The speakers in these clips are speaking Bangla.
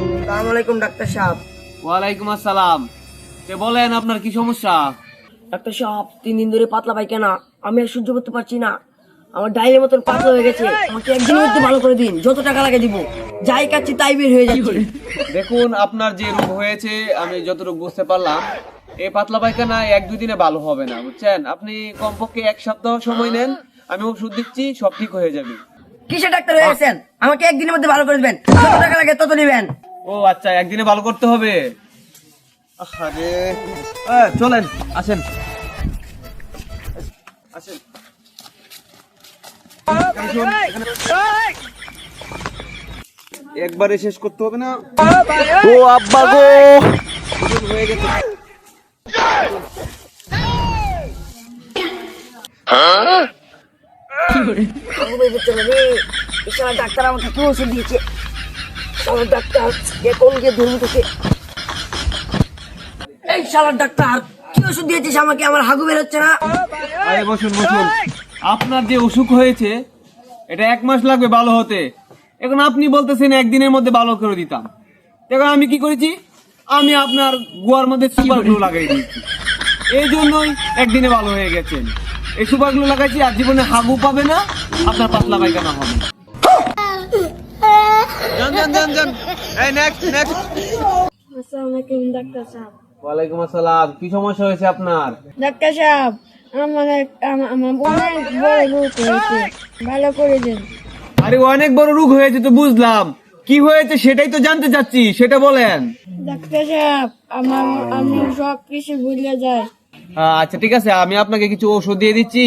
সালাম আলাইকুম ডাক্তার সাহেব। ওয়ালাইকুম আসসালাম। তে বলেন আপনার কি সমস্যা? ডাক্তার সাহেব তিন দিন ধরে পাতলা পায়খানা। আমি আর সহ্য করতে পারছি না। আমার ডাইলের মতন পাতলা হয়ে গেছে। আমাকে একদিনের মধ্যে ভালো করে দিন। যত টাকা লাগে দিব। যাই কাচ্ছি তাই বের হয়ে যাচ্ছে। দেখুন আপনার যে রোগ হয়েছে আমি যতটুকু বুঝতে পারলাম এই পাতলা পায়খানা এক দুই দিনে ভালো হবে না বুঝছেন? আপনি কমপক্ষে এক সপ্তাহ সময় নেন আমি ওষুধ দিচ্ছি সব ঠিক হয়ে যাবে। কিসে ডাক্তার হয়ে গেছেন? আমাকে একদিনের মধ্যে ভালো করে দিবেন। যত টাকা লাগে তত নিবেন। ও আচ্ছা একদিনে ভালো করতে হবে। আরে চলেন আসেন। আসেন। একবারে শেষ করতে হবে না। ও আব্বা গো। হয়ে? গেছে পারি এছাড়া ডাক্তার আমাকে কি ওষুধ দিয়েছে। ডাক্তার কোন গিয়ে এই শালার ডাক্তার, কি ওষুধ দিয়েছিস আমাকে? আমার হাগু না। আরে বসুন বসুন। আপনার যে অসুখ হয়েছে, এটা এক মাস লাগবে ভালো হতে। এখন আপনি বলতেছেন একদিনের মধ্যে ভালো করে দিতাম। এখন আমি কি করেছি? আমি আপনার গুয়ার মধ্যে সুপার গ্লু লাগাই দিয়েছি। এই জন্যই একদিনে ভালো হয়ে গেছেন। এই সুপার গ্লু লাগাইছি, আর জীবনে হাগু পাবে না, আপনার পাতলা পায়খানা হবে। যান যান যান যান। এই নেক্সট নেক্সট আসসালামু আলাইকুম ডাক্তার সাহেব। ওয়ালাইকুম আসসালাম। কি সমস্যা হয়েছে আপনার? ডাক্তার সাহেব আমার আমার অনেক বড় রোগ হয়েছে। ভালো করে দিন। আরে অনেক বড় রোগ হয়েছে তো বুঝলাম। কি হয়েছে সেটাই তো জানতে চাচ্ছি সেটা বলেন। ডাক্তার সাহেব আমার আমি সব কিছু ভুলে যাই। আচ্ছা ঠিক আছে আমি আপনাকে কিছু ওষুধ দিয়ে দিচ্ছি।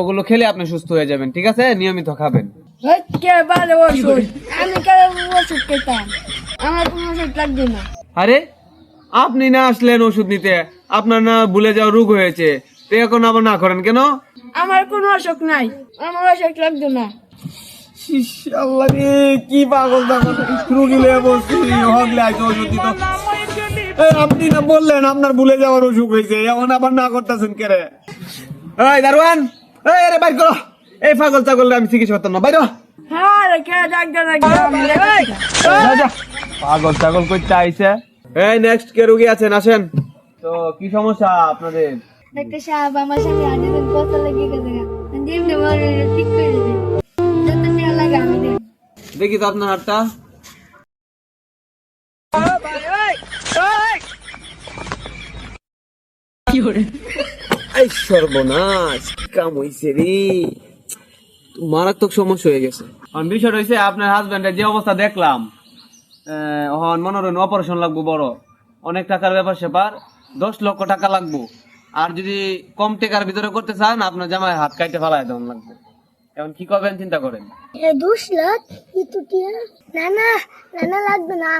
ওগুলো খেলে আপনি সুস্থ হয়ে যাবেন ঠিক আছে? নিয়মিত খাবেন। ভালো ওষুধ আমি কেন ওষুধ খেতাম? আমার কোনো ওষুধ লাগবে না। আরে আপনি না আসলেন ওষুধ নিতে আপনার না ভুলে যাওয়া রোগ হয়েছে। তো এখন আবার না করেন কেন? আমার কোনো অসুখ নাই। আমার অসুখ লাগবে না। আল্লাহ রে কি পাগল রুগী লয়ে বসছি হগলে আইতো ওষুধ দিত। আপনি না বললেন আপনার ভুলে যাওয়ার অসুখ হয়েছে এখন আবার না করতেছেন কেরে এই দারোয়ান! এই আরে বাইর করো! এই পাগল ছাগল আমি চিকিৎসা করতাম না। বাইর। হ্যাঁ কে। পাগল ছাগল করতে আইছে? এই নেক্সট কে রুগী আছেন আসেন। তো কি সমস্যা আপনাদের? ডাক্তার সাহেব আমার সামনে আজ দিন কত লেগে গেছে। দিন আমার ঠিক করে দিন যত টাকা লাগে আমি দিন দেখি তো আপনার হাতটা। এই সর্বনাশ কি কাম হইছে রে? মারাত্মক সমস্যা হয়ে গেছে। এখন বিষয়টা হয়েছে আপনার হাজবেন্ডের যে অবস্থা দেখলাম আহ, এখন মনে অপারেশন লাগবো বড়। অনেক টাকার ব্যাপার স্যাপার দশ লক্ষ টাকা লাগবো। আর যদি কম টাকার ভিতরে করতে চান আপনার জামাই হাত কাইটে ফেলায় দেওয়ান লাগবে। এখন কি করবেন চিন্তা করেন। এ দুশ লাখ কিন্তু টিয়া না না না না লাগবে না।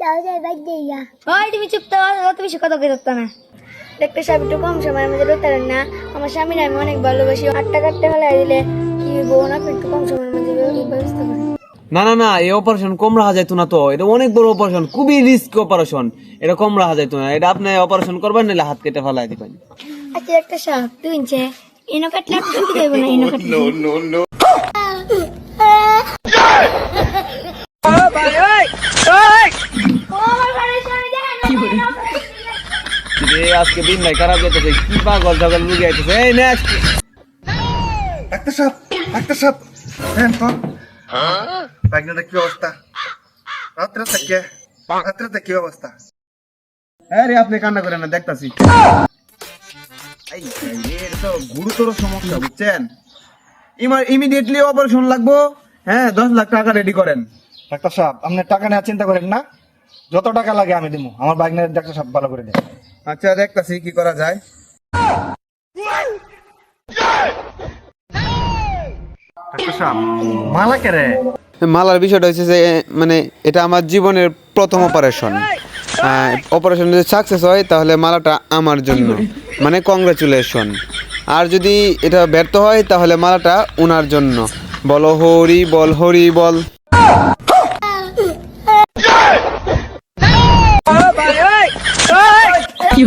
যাও যাই বাইক দিয়ে যা। ওই তুমি চুপ তো অত বেশি কথা কই না। ডাক্তার সাহেব একটু কম সময় আমাদের রোতারেন না। আমার স্বামীর আমি অনেক ভালোবাসি আটটা কাটতে ফেলাই দিলে না একটু না না না এই অপারেশন কম রাখা যাইতো না তো। এটা অনেক বড় অপারেশন খুবই রিস্ক অপারেশন এটা কম রাখা যাইতো না। এটা আপনি অপারেশন করবেন নাহলে হাত কেটে ফেলাই দিবেন। আচ্ছা ডাক্তার সাহেব তুই ইনছে ইনো কাটলে আপনি দেব না ইনো কাটলে। রে আজকে দিন নাই খারাপ যেতেছে? কি পাগল ছাগল লুকে আইতেছে? এই নেক্সট। ডাক্তার সাহেব ডাক্তার সাহেব হ্যাঁ তো। কি অবস্থা? রাত্রে থেকে, রাত্রে কি অবস্থা? হ্যাঁ আপনি কান্না করেন না, দেখতাছি। গুরুতর সমস্যা, বুঝছেন? ইমিডিয়েটলি অপারেশন লাগবো। হ্যাঁ দশ লাখ টাকা রেডি করেন। ডাক্তার সাহেব, আপনি টাকা নেওয়ার চিন্তা করেন না। যত টাকা লাগে আমি দিব আমার বাইকনের ডাক্তার সাহেব ভালো করে দেন। আচ্ছা দেখতাছি কি করা যায় ডাক্তার সাহেব মালা কে রে মালার বিষয়টা হচ্ছে যে মানে এটা আমার জীবনের প্রথম অপারেশন অপারেশন যদি সাকসেস হয় তাহলে মালাটা আমার জন্য। মানে কংগ্রাচুলেশন আর যদি এটা ব্যর্থ হয় তাহলে মালাটা ওনার জন্য। বলো হরি বল হরি বল। কি